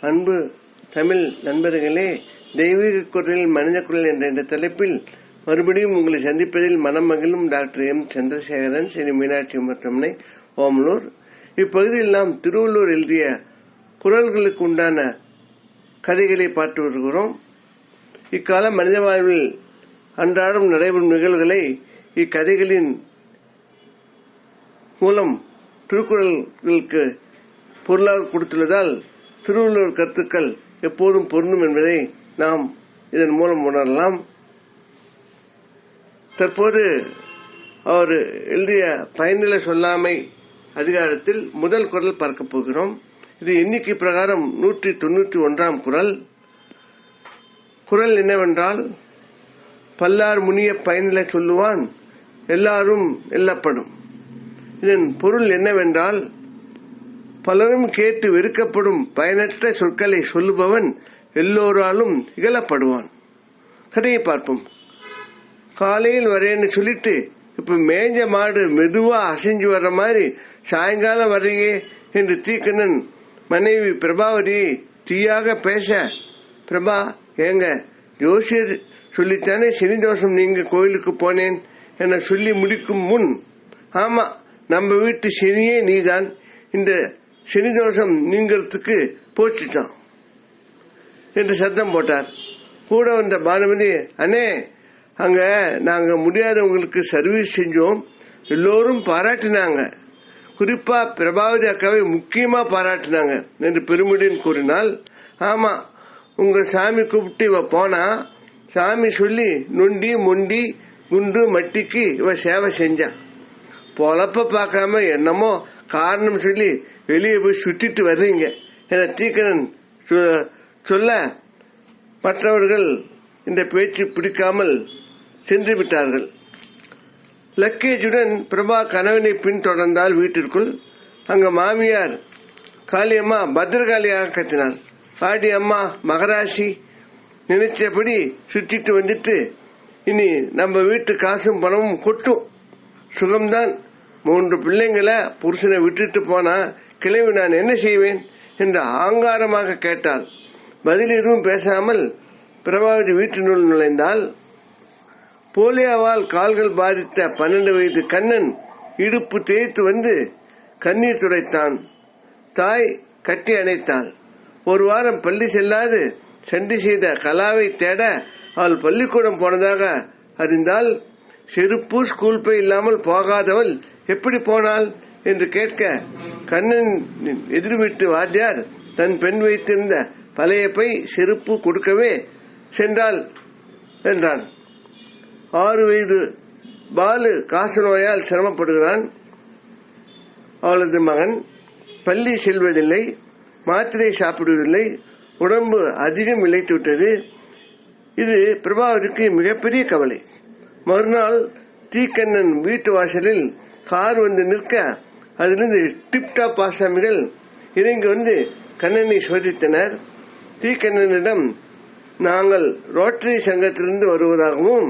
அன்பு தமிழ் நண்பர்களே தெய்வீக குரலில் மனித குரல் என்ற இந்த தலைப்பில் மறுபடியும் உங்களை சந்திப்பதில் மனம் மகிழும் டாக்டர் எம். சந்திரசேகரன் ஸ்ரீ மீனாட்சி மருத்துவமனை ஓமலூர். இப்பகுதியில் நாம் திருவள்ளூர் எழுதிய குரல்களுக்கு உண்டான கதைகளை பார்த்து வருகிறோம். இக்கால மனித வாழ்வில் அன்றாடம் நடைபெறும் நிகழ்வுகளை இக்கதைகளின் மூலம் திருக்குறள்களுக்கு பொருளாக கொடுத்துள்ளதால் திருவள்ளுவர் கருத்துக்கள் எப்போதும் பொருந்தும் என்பதை நாம் இதன் மூலம் உணரலாம். தற்போது அவர் எழுதிய பயனில சொல்லாமை அதிகாரத்தில் முதல் குரல் பார்க்க போகிறோம். இது எண்ணிக்கை பிரகாரம் நூற்றி தொண்ணூற்றி ஒன்றாம் குரல். குரல் என்னவென்றால் பல்லார் முனிய பயனில சொல்லுவான் எல்லாரும் எல்லப்படும். இதன் பொருள் என்னவென்றால் பலரும் கேட்டு வெறுக்கப்படும் பயனற்ற சொற்களை சொல்லுபவன் எல்லோராலும் இகழப்படுவான். கதையை பார்ப்போம். காலையில் வரேன்னு சொல்லிட்டு இப்ப மேஞ்ச மாடு மெதுவா அசைஞ்சு வர்ற மாதிரி சாயங்காலம் வரையே என்று தீக்கணன் மனைவி பிரபாவதி தீயாக பேச பிரபா ஏங்க ஜோசியர் சொல்லித்தானே சனி தோஷம் நீங்க கோயிலுக்கு போனேன் என சொல்லி முடிக்கும் முன் ஆமா நம்ம வீட்டு சனியே நீதான். இந்த சனி தோஷம் நீங்கிறதுக்கு போச்சுட்டான் என்று சத்தம் போட்டார். கூட வந்த பானுமதி அண்ணே அங்க நாங்க முடியாதவங்களுக்கு சர்வீஸ் செஞ்சோம். எல்லோரும் பாராட்டினாங்க. குறிப்பா பிரபாவதி அக்காவை முக்கியமா பாராட்டினாங்க என்று பெருமிடன் கூறினால் ஆமா உங்க சாமி கூப்பிட்டு இவ போனா சாமி சொல்லி நொண்டி மொண்டி குண்டு மட்டிக்கு இவ சேவை செஞ்சான் பொழப்ப பார்க்காம என்னமோ காரணம் சொல்லி வெளியே போய் சுற்றிட்டு வர்றீங்க. என தீக்கரன் சொல்ல மற்றவர்கள் இந்த பேச்சு பிடிக்காமல் சென்று விட்டார்கள். லக்கேஜுடன் பிரபா கணவனை பின்தொடர்ந்தால் வீட்டிற்குள் அங்க மாமியார் காளியம்மா பத்திரகாளியாக கத்தினாள். பாடி அம்மா மகராசி நினைச்சபடி சுற்றிட்டு வந்துட்டு இனி நம்ம வீட்டு காசும் பணமும் கொட்டும். சுகம்தான். மூன்று பிள்ளைங்களை புருஷனை விட்டுட்டு போனா கிழவி நான் என்ன செய்வேன் என்று ஆங்காரமாக கேட்டாள். பதில் எதுவும் பேசாமல் பிரபாவதி வீட்டினுள் நுழைந்தால் போலியோவால் கால்கள் பாதித்த பன்னெண்டு வயது கண்ணன் இடுப்பு தேய்த்து வந்து கண்ணீர் துடைத்தான். தாய் கட்டி அணைத்தாள். ஒரு வாரம் பள்ளி செல்லாது சண்டி செய்த கலாவை தேட அவள் பள்ளிக்கூடம் போனதாக அறிந்தால் செருப்பு ஸ்கூல் பை இல்லாமல் போகாதவள் எப்படி போனாள்? என்று கேட்க கண்ணன் எதிர்விட்டு வாத்தியார் தன் பெண் வைத்திருந்த பழைய பை செருப்பு கொடுக்கவே சென்றாள் என்றான். ஆறு வயது பாலு காசு நோயால் சிரமப்படுகிறான். அவளது மகன் பள்ளி செல்வதில்லை மாத்திரை சாப்பிடுவதில்லை உடம்பு அதிகம் இழைத்து விட்டது. இது பிரபாவதிக்கு மிகப்பெரிய கவலை. மறுநாள் தீக்கண்ணன் வீட்டு வாசலில் கார் வந்து நிற்க அதிலிருந்து டிப்டாப் ஆசாமிகள் இறங்கி வந்து கண்ணனை சோதித்தனர். தீக்கண்ணனிடம் நாங்கள் ரோட்டரி சங்கத்திலிருந்து வருவதாகவும்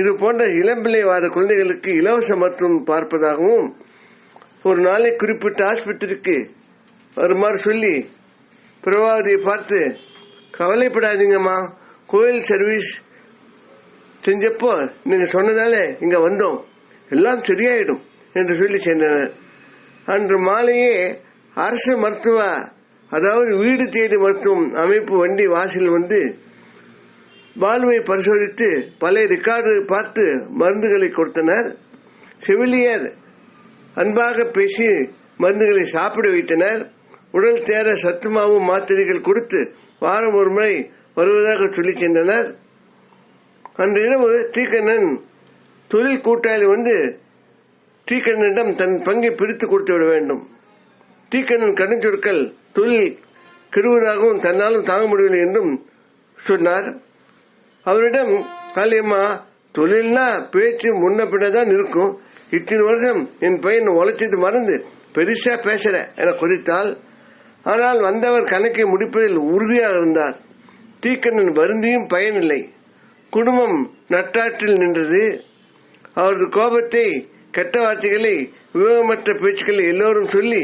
இது போன்ற இளம்பிள்ளைவாத குழந்தைகளுக்கு இலவச மருத்துவம் பார்ப்பதாகவும் ஒரு நாளை குறிப்பிட்ட ஆஸ்பத்திரிக்கு வருமாறு சொல்லி பிரபாவதியை பார்த்து கவலைப்படாதீங்கம்மா கோயில் சர்வீஸ் செஞ்சப்போ நீங்க சொன்னதால இங்க வந்தோம். எல்லாம் சரியாயிடும் என்று சொல்லி சென்றனர் அன்று மாலையே அரசு மருத்துவ அதாவது வீடு தேடி மருத்துவம் அமைப்பு வண்டி வாசல் வந்து பாலுவை பரிசோதித்து பழைய ரெக்கார்டு பார்த்து மருந்துகளை கொடுத்தனர். செவிலியர் அன்பாக பேசி மருந்துகளை சாப்பிட வைத்தனர். உடல் தேர சத்துமாவும் மாத்திரைகள் கொடுத்து வாரம் ஒரு முறை வருவதாக சொல்லி சென்றனர். அன்று இரவு தீக்கண்ணன் தொழில் கூட்டாளி வந்து தீக்கண்ணனிடம் தன் பங்கை பிரித்து கொடுத்து விட வேண்டும். தீக்கண்ணன் கடுஞ்சொற்கள் தொழில் கெடுவதாகவும் தன்னாலும் தாங்க முடியவில்லை என்றும் சொன்னார். அவரிடம் காளியம்மா தொழில்னா பேச்சு முன்ன பின்னதான் இருக்கும். இத்தனை வருஷம் என் பையன் உழைச்சது மறந்து பெருசா பேசுற என குறித்தால் ஆனால் வந்தவர் கணக்கை முடிப்பதில் உறுதியாக இருந்தார். தீக்கண்ணன் வருந்தியும் பயனில்லை. குடும்பம் நட்டாற்றில் நின்றது. அவரது கோபத்தை கெட்ட வார்த்தைகளை விவகமற்ற பேச்சுக்களை எல்லோரும் சொல்லி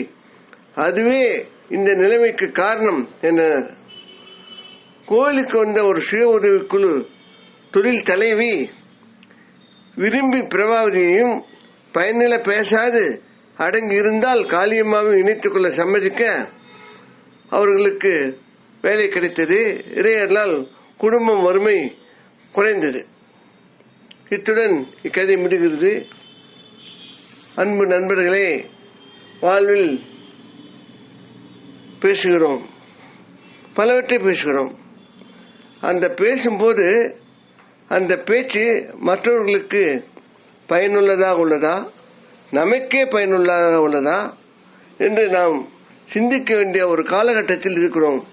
அதுவே இந்த நிலைமைக்கு காரணம் என்றனர் கோயிலுக்கு வந்த ஒரு சுய உதவிக்குழு தொழில் தலைவி விரும்பி பிரபாவதியையும் பயனில பேசாது அடங்கி இருந்தால் காளியம்மாவை இணைத்துக் கொள்ள சம்மதிக்க அவர்களுக்கு வேலை கிடைத்தது. இறையர்களால் குடும்பம் வறுமை குறைந்தது. இத்துடன் இக்கதை முடிகிறது. அன்பு நண்பர்களே வாழ்வில் பேசுகிறோம். பலவற்றை பேசுகிறோம். அந்த பேசும்போது அந்த பேச்சு மற்றவர்களுக்கு பயனுள்ளதாக உள்ளதா? நமக்கே பயனுள்ளதாக உள்ளதா? என்று நாம் சிந்திக்க வேண்டிய ஒரு காலகட்டத்தில் இருக்கிறோம்.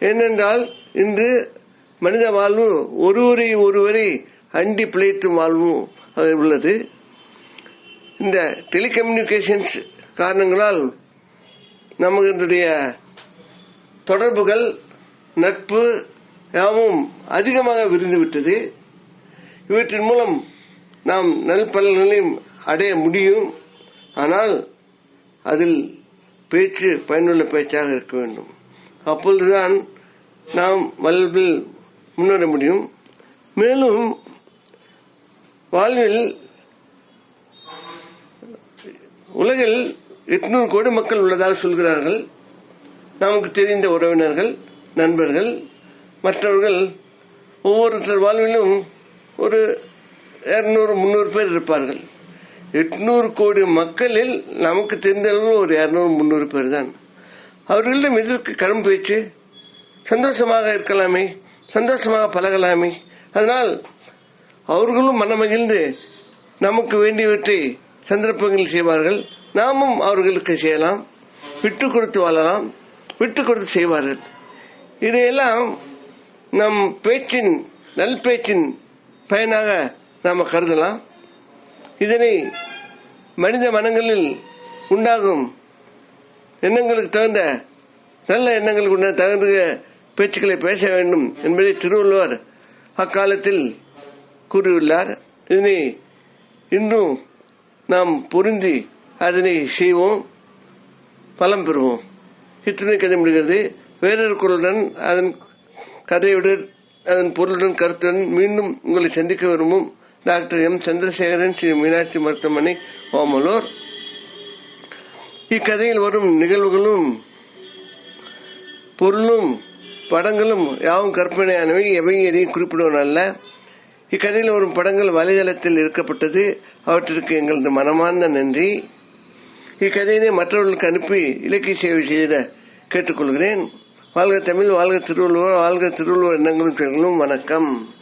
ஏனென்றால் இன்று மனித வாழ்வு ஒருவரை ஒருவரை அண்டி பிழைத்து வாழ்வும் உள்ளது. இந்த டெலிகம்யூனிகேஷன்ஸ் காரணங்களால் நம்மளுடைய தொடர்புகள் நட்பு யாவும் அதிகமாக விரிந்துவிட்டது. இவற்றின் மூலம் நாம் நல் பலன்களையும் அடைய முடியும். ஆனால் அதில் பேச்சு பயனுள்ள பேச்சாக இருக்க வேண்டும். அப்பொழுதுதான் நாம் வாழ்வில் முன்னேற முடியும். மேலும் வாழ்வில் உலகில் எட்நூறு கோடி மக்கள் உள்ளதாக சொல்கிறார்கள். நமக்கு தெரிந்த உறவினர்கள் நண்பர்கள் மற்றவர்கள் ஒவ்வொருத்தர் வாழ்விலும் ஒரு இருநூறு முன்னூறு பேர் இருப்பார்கள். எட்நூறு கோடி மக்களில் நமக்கு தெரிந்தவர்கள் ஒரு இருநூறு முன்னூறு பேர் தான். அவர்களிடம் எதற்கு கடும் பேச்சு? சந்தோஷமாக இருக்கலாமே சந்தோஷமாக பழகலாமே. அதனால் அவர்களும் மனமகிழ்ந்து நமக்கு வேண்டியவற்றை சந்தர்ப்பங்கள் செய்வார்கள். நாமும் அவர்களுக்கு செய்யலாம். விட்டு கொடுத்து வாழலாம். விட்டு கொடுத்து செய்வார்கள். இதையெல்லாம் நம் பேச்சின் நல் பேச்சின் பயனாக நாம் கருதலாம். இதனை மனித மனங்களில் உண்டாகும் எண்ணங்களுக்கு தகுந்த நல்ல எண்ணங்களுக்கு உண்டான தகுந்த பேச்சுக்களை பேச வேண்டும் என்பதை திருவள்ளுவர் அக்காலத்தில் கூறியுள்ளார். இதனை இன்றும் நாம் பொருந்தி அதனை செய்வோம் பலம் பெறுவோம். இத்துணை கதை முடிகிறது. வேறொரு குரலுடன் அதன் கதையுடன் அதன் பொருளுடன் கருத்துடன் மீண்டும் உங்களை சந்திக்க விரும்பும் டாக்டர் எம். சந்திரசேகரன் ஸ்ரீ மீனாட்சி மருத்துவமனை ஓமலூர். இக்கதையில் வரும் நிகழ்வுகளும் பொருளும் படங்களும் யாவும் கற்பனையானவை எவை எதையும் குறிப்பிடுவன அல்ல இக்கதையில் வரும் படங்கள் வலைதளத்தில் இருக்கப்பட்டது அவற்றிற்கு எங்களது மனமார்ந்த நன்றி. இக்கதையினை மற்றவர்களுக்கு அனுப்பி இலக்கிய சேவை செய்த கேட்டுக்கொள்கிறேன். வாழ்க தமிழ் வாழ்க திருவள்ளுவர் வாழ்க திருவள்ளுவர் எண்ணங்களும் செயல்களும் வணக்கம்.